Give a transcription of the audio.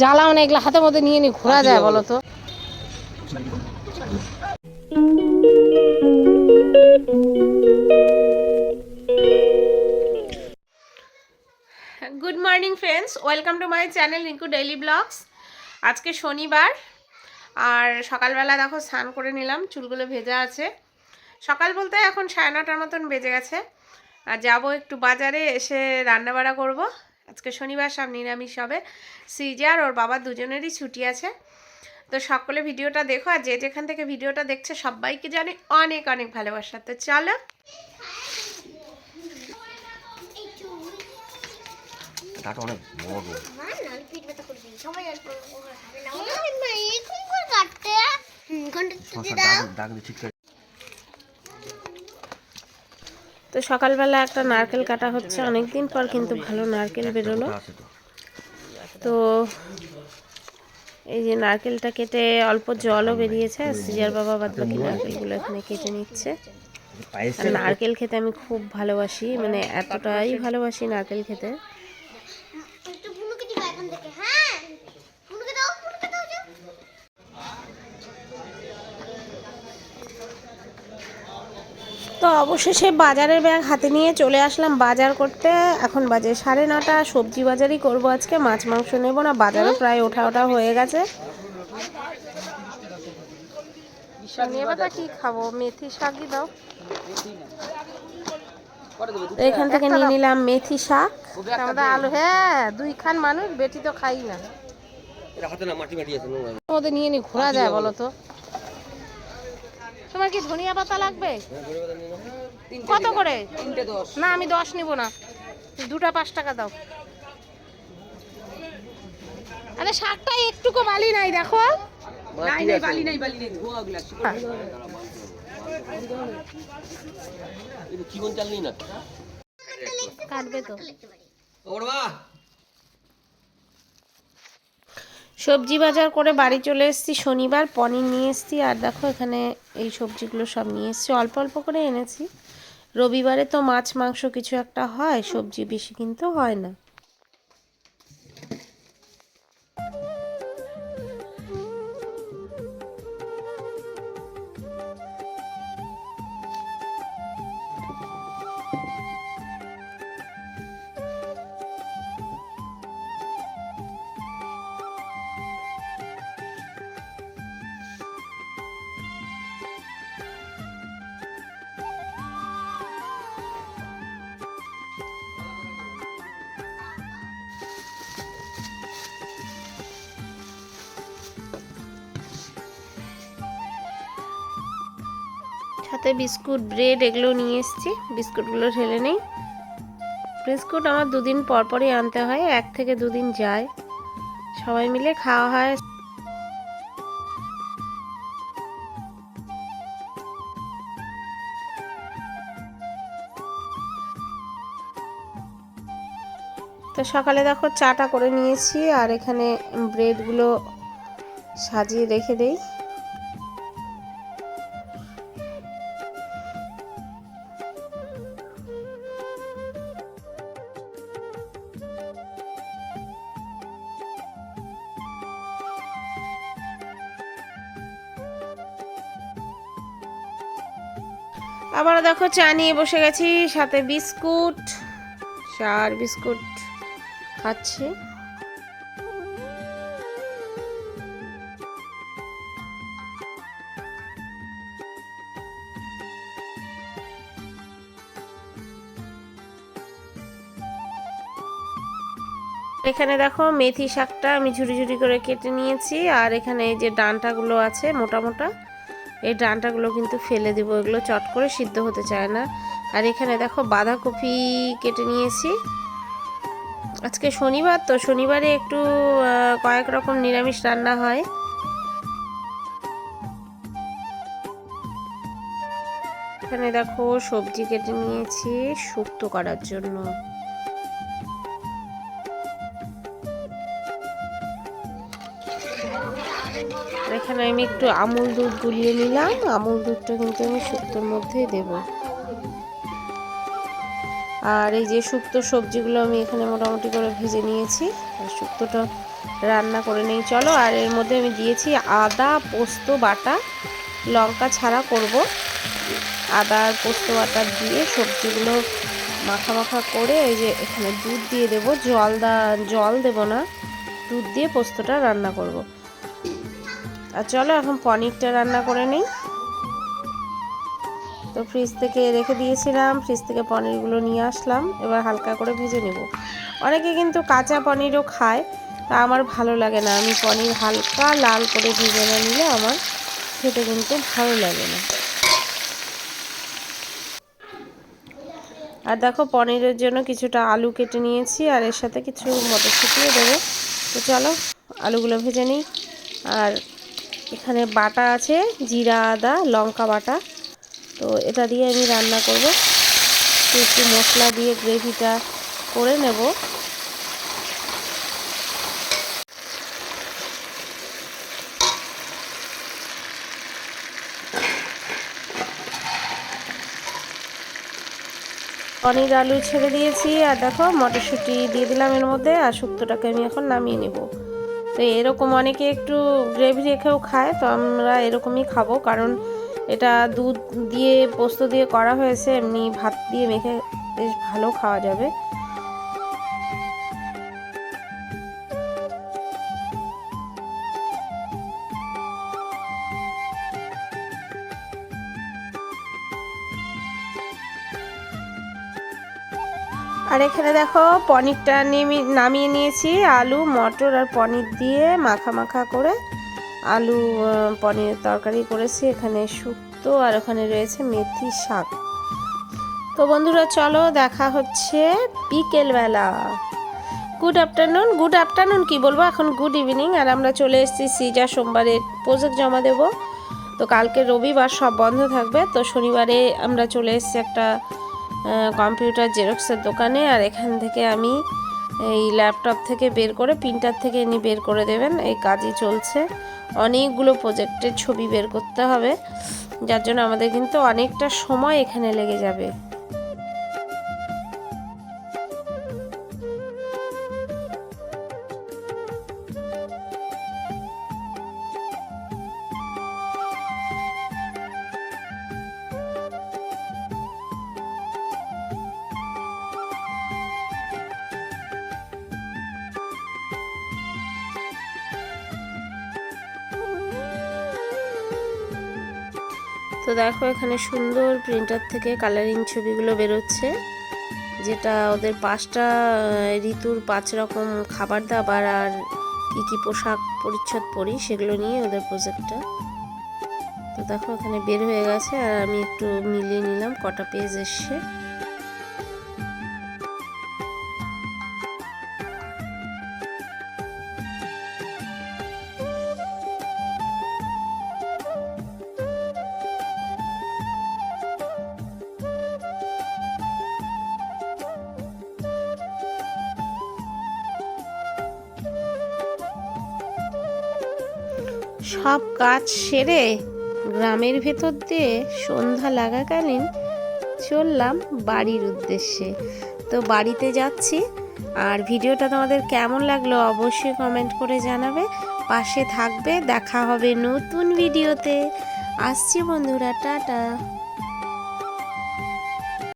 জ্বালাও না, এগুলো হাতের মধ্যে নিয়ে নিয়ে ঘোরা যায়, বলো তো। Good morning friends welcome to my channel Rinku daily blogs আজকে শনিবার, আর সকালবেলা দেখো স্নান করে নিলাম, চুলগুলো ভেজা আছে। সকাল বলতে এখন সাড়ে নটার মতন বেজে গেছে। আর যাব একটু বাজারে, এসে রান্নাবাড়া করব। আজকে শনিবার সব নিরামিষ হবে। সিজার ওর বাবা দুজনেরই ছুটি আছে। তো সকলে ভিডিওটা দেখো আর যে যেখান থেকে ভিডিওটা দেখছে সবাইকে জানি অনেক অনেক ভালোবাসা। তো চলো। অনেক বড়। ডাক ডাক দিয়ে ঠিক করে তো সকালবেলা একটা নারকেল কাটা হচ্ছে অনেক দিন পর কিন্তু ভালো নারকেল বেরোলো। তো এই যে নারকেলটা কেটে অল্প জলও বেরিয়েছে, আর সিজার বাবা বাদ বাকি নারকেলগুলো এখানে কেটে নিচ্ছে। নারকেল খেতে আমি খুব ভালোবাসি মানে এতটাই ভালোবাসি নারকেল খেতে। তো অবশেষে বাজারের ব্যাগ হাতে নিয়ে চলে আসলাম বাজার করতে। এখন বাজে সাড়ে নটা সবজি বাজারই করব আজকে মাছ মাংস নেব না বাজারও প্রায় ওঠা ওঠা হয়ে গেছে। নেবাটা কি খাব? মেথি শাকই দাও। এখান থেকে নিয়ে নিলাম মেথি শাক। আমাদের আলু হ্যাঁ দুই খান মানুষ বেটি তো খাই না। না মধ্যে নিয়ে নিয়ে ঘোরা যায় বলো তো। তোমার কি ধনিয়া পাতা লাগবে? কত করে? না আমি দশ নিব না। দুটা পাঁচ টাকা দাও। আরে শাকটা একটুকু বালি নাই দেখো। নাই নাই বালি নাই হ্যাঁ। কাটবে তো ওর মা সবজি বাজার করে বাড়ি চলে এসেছি, শনিবার, পনির নিয়ে এসেছি, আর দেখো এখানে এই সবজিগুলো সব নিয়ে এসেছি। অল্প অল্প করে এনেছি। রবিবারে তো মাছ, মাংস কিছু একটা হয়, সবজি বেশি কিন্তু হয় না। সাথে বিস্কুট, ব্রেড এগুলো নিয়ে এসেছি। বিস্কুটগুলো ঢেলে নেই। বিস্কুট আমার দুদিন পর পরই আনতে হয়, এক থেকে দুদিন যায়। সবাই মিলে খাওয়া হয়। তো সকালে দেখো চাটা করে নিয়েছি, আর এখানে ব্রেডগুলো সাজিয়ে রেখে দেই। আবার দেখো চা নিয়ে বসে গেছি, সাথে বিস্কুট চা আর বিস্কুট খাচ্ছি। এখানে দেখো মেথি শাকটা আমি ঝুড়ি ঝুড়ি করে কেটে নিয়েছি, আর এখানে যে ডাঁটাগুলো আছে মোটা মোটা এই ডাঁটাগুলো কিন্তু ফেলে দিব, এগুলো চট করে সিদ্ধ হতে চায় না। আর এখানে দেখো বাঁধাকপি কেটে নিয়েছি। আজকে শনিবার, তো শনিবারে একটু কয়েক রকম নিরামিষ রান্না হয়। এখানে দেখো সবজি কেটে নিয়েছি শুক্তো করার জন্য। এখানে আমি একটু আমুল দুধ গুলিয়ে নিলাম। আমুল দুধটা কিন্তু আমি শুক্তোর মধ্যেই দেব। আর এই যে শুক্তো সবজিগুলো আমি এখানে মোটামুটি করে ভেজে নিয়েছি। আর শুক্তোটা রান্না করে নেই। চলো, আর এর মধ্যে আমি দিয়েছি আদা, পোস্ত, বাটা। লঙ্কা ছাড়া করব। আদা আর পোস্ত, বাটা দিয়ে সবজিগুলো মাখা মাখা করে এই যে এখানে দুধ দিয়ে দেব। জল দা, জল দেব না। দুধ দিয়ে পোস্তটা রান্না করব। আর চলো এখন পনিরটা রান্না করে নিই। তো ফ্রিজ থেকে রেখে দিয়েছিলাম ফ্রিজ থেকে পনিরগুলো নিয়ে আসলাম, এবার হালকা করে ভেজে নেব। অনেকে কিন্তু কাঁচা পনিরও খায়, তা আমার ভালো লাগে না। আমি পনির হালকা লাল করে ভেজে না নিলে আমার খেতে কিন্তু ভালো লাগে না। আর দেখো পনিরের জন্য কিছুটা আলু কেটে নিয়েছি, আর এর সাথে কিছু মটরশুঁটিও দেবো। তো চলো আলুগুলো ভেজে নিই। আর এখানে বাটা আছে, জিরা, আদা, লঙ্কা বাটা। তো এটা দিয়ে আমি রান্না করব। একটু মশলা দিয়ে গ্রেভিটা করে নেব। পনির আলু ছেড়ে দিয়েছি, আর দেখো মটরশুঁটি দিয়ে দিলাম এর মধ্যে, আর শুক্তোটাকে আমি এখন নামিয়ে নেব। তো এরকম অনেকে একটু গ্রেভি রেখেও খায়, তো আমরা এরকমই খাব। কারণ এটা দুধ দিয়ে, পোস্ত দিয়ে করা হয়েছে, এমনি ভাত দিয়ে মেখে বেশ ভালো খাওয়া যাবে। আর এখানে দেখো পনিরটা নেমে- নামিয়ে নিয়েছি, আলু, মটর আর পনির দিয়ে মাখা মাখা করে। আলু পনিরের তরকারি করেছি, এখানে শুক্তো আর ওখানে রয়েছে মেথি শাক। তো বন্ধুরা চলো দেখা হচ্ছে বিকেলবেলা। গুড আফটারনুন গুড আফটারনুন কি বলব? এখন গুড ইভিনিং আর আমরা চলে এসেছি সিজা সোমবারের প্রজেক্ট জমা দেব। তো কালকে রবিবার সব বন্ধ থাকবে, তো শনিবারে আমরা চলে এসেছি একটা কম্পিউটার জেরক্সের দোকানে আর এখান থেকে আমি এই ল্যাপটপ থেকে বের করে প্রিন্টার থেকে ইনি বের করে দেবেন। এই কাজই চলছে। অনেকগুলো প্রজেক্টের ছবি বের করতে হবে, যার জন্য আমাদের কিন্তু অনেকটা সময় এখানে লেগে যাবে। তো দেখো এখানে সুন্দর প্রিন্টার থেকে কালারিং ছবিগুলো বেরোচ্ছে, যেটা ওদের পাঁচটা ঋতুর পাঁচ রকম খাবার দাবার আর কী কী পোশাক পরিচ্ছদ পরি, সেগুলো নিয়ে ওদের প্রজেক্টটা তো দেখো এখানে বের হয়ে গেছে আর আমি একটু মিলিয়ে নিলাম, কটা পেজ এসছে। সব কাজ সেরে গ্রামের ভেতর দিয়ে সন্ধ্যা লাগাকালীন চললাম বাড়ির উদ্দেশ্যে। তো বাড়িতে যাচ্ছি। আর ভিডিওটা তোমাদের কেমন লাগল অবশ্যই কমেন্ট করে জানাবে। পাশে থাকবে। দেখা হবে নতুন ভিডিওতে। আসছি বন্ধুরা, টাটা।